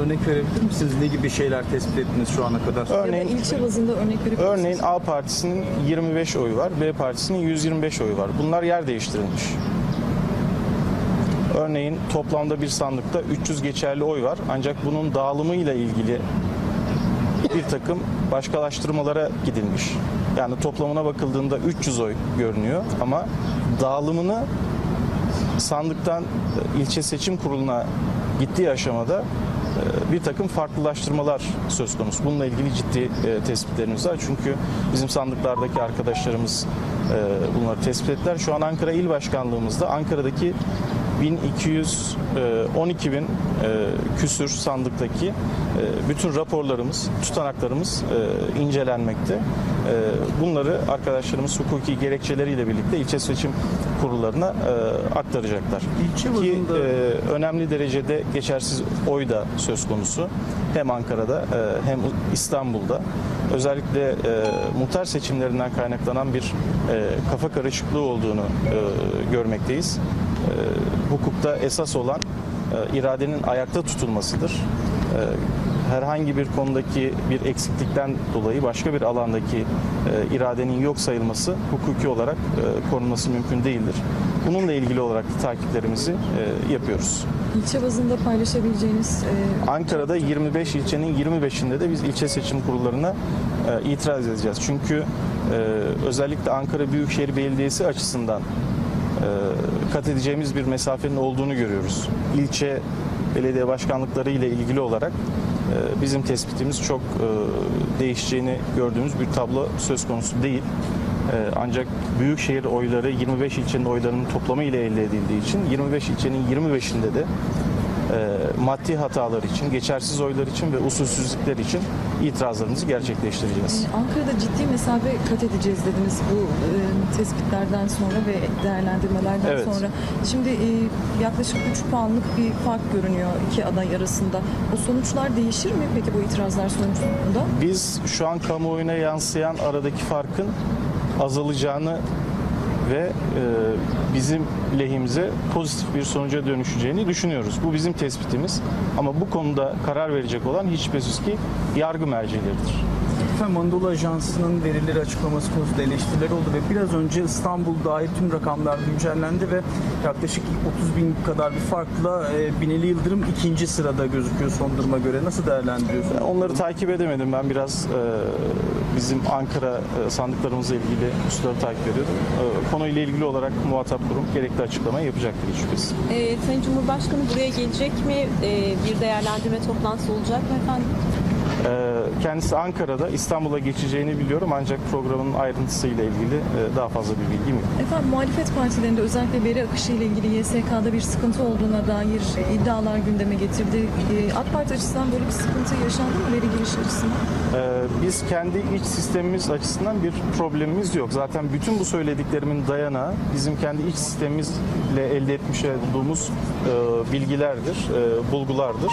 Örnek verebilir misiniz? Ne gibi şeyler tespit ettiniz şu ana kadar? Ya da Örneğin ilçe bazında örnek verebilir Örneğin? A partisinin 25 oyu var, B partisinin 125 oyu var. Bunlar yer değiştirilmiş. Örneğin toplamda bir sandıkta 300 geçerli oy var. Ancak bunun dağılımıyla ilgili bir takım başkalaştırmalara gidilmiş. Yani toplamına bakıldığında 300 oy görünüyor ama dağılımını sandıktan e, ilçe seçim kuruluna gittiği aşamada bir takım farklılaştırmalar söz konusu. Bununla ilgili ciddi e, tespitlerimiz var. Çünkü bizim sandıklardaki arkadaşlarımız e, bunları tespit ettiler. Şu an Ankara İl Başkanlığımızda Ankara'daki 1212 bin e, küsür sandıktaki e, bütün raporlarımız, tutanaklarımız e, incelenmekte. E, Bunları arkadaşlarımız hukuki gerekçeleriyle birlikte ilçe seçim kurullarına e, aktaracaklar. İlçe Ki e, önemli derecede geçersiz oy da söz konusu. Hem Ankara'da e, hem İstanbul'da. Özellikle e, muhtar seçimlerinden kaynaklanan bir e, kafa karışıklığı olduğunu e, görmekteyiz. Hukukta esas olan e, iradenin ayakta tutulmasıdır. E, herhangi bir konudaki bir eksiklikten dolayı başka bir alandaki e, iradenin yok sayılması hukuki olarak e, korunması mümkün değildir. Bununla ilgili olarak da takiplerimizi e, yapıyoruz. İlçe bazında paylaşabileceğiniz e, Ankara'da 25 ilçenin 25'inde de biz ilçe seçim kurullarına e, itiraz edeceğiz. Çünkü e, özellikle Ankara Büyükşehir Belediyesi açısından kat edeceğimiz bir mesafenin olduğunu görüyoruz. İlçe belediye başkanlıkları ile ilgili olarak e, bizim tespitimiz çok e, değişeceğini gördüğümüz bir tablo söz konusu değil. E, Ancak büyükşehir oyları 25 ilçenin oylarının toplamı ile elde edildiği için 25 ilçenin 25'inde de e, maddi hatalar için, geçersiz oylar için ve usulsüzlükler için itirazlarımızı gerçekleştireceğiz. e, Ankara'da ciddi mesafe kat edeceğiz dediniz bu e, tespitlerden sonra ve değerlendirmelerden Evet. sonra. Şimdi e, yaklaşık 3 puanlık bir fark görünüyor iki aday arasında. O sonuçlar değişir mi peki bu itirazlar sonucunda? Biz şu an kamuoyuna yansıyan aradaki farkın azalacağını ve e, bizim lehimize pozitif bir sonuca dönüşeceğini düşünüyoruz. Bu bizim tespitimiz. Ama bu konuda karar verecek olan hiç ki yargı mercileridir. Efendim Anadolu Ajansı'nın verileri açıklaması konusunda eleştiriler oldu ve biraz önce İstanbul dair tüm rakamlar güncellendi ve yaklaşık 30 bin kadar bir farkla e, Binali Yıldırım ikinci sırada gözüküyor son duruma göre. Nasıl değerlendiriyorsunuz? Onları takip edemedim. Ben biraz e, bizim Ankara e, sandıklarımızla ilgili hususları takip ediyordum. E, konuyla ilgili olarak muhatap kurum gerekli açıklamayı yapacaktır hiç şüphesiz. Ee, Sayın Cumhurbaşkanı buraya gelecek mi? Ee, bir değerlendirme toplantısı olacak mı efendim? Ee, Kendisi Ankara'da İstanbul'a geçeceğini biliyorum ancak programın ayrıntısıyla ilgili e, daha fazla bir bilgim yok. Efendim muhalefet partilerinde özellikle veri akışı ile ilgili YSK'da bir sıkıntı olduğuna dair iddialar gündeme getirdi. E, AK Parti açısından böyle bir sıkıntı yaşandı mı veri giriş açısından? Ee, Biz kendi iç sistemimiz açısından bir problemimiz yok. Zaten bütün bu söylediklerimin dayanağı bizim kendi iç sistemimizle elde etmiş olduğumuz e, bilgilerdir, e, bulgulardır.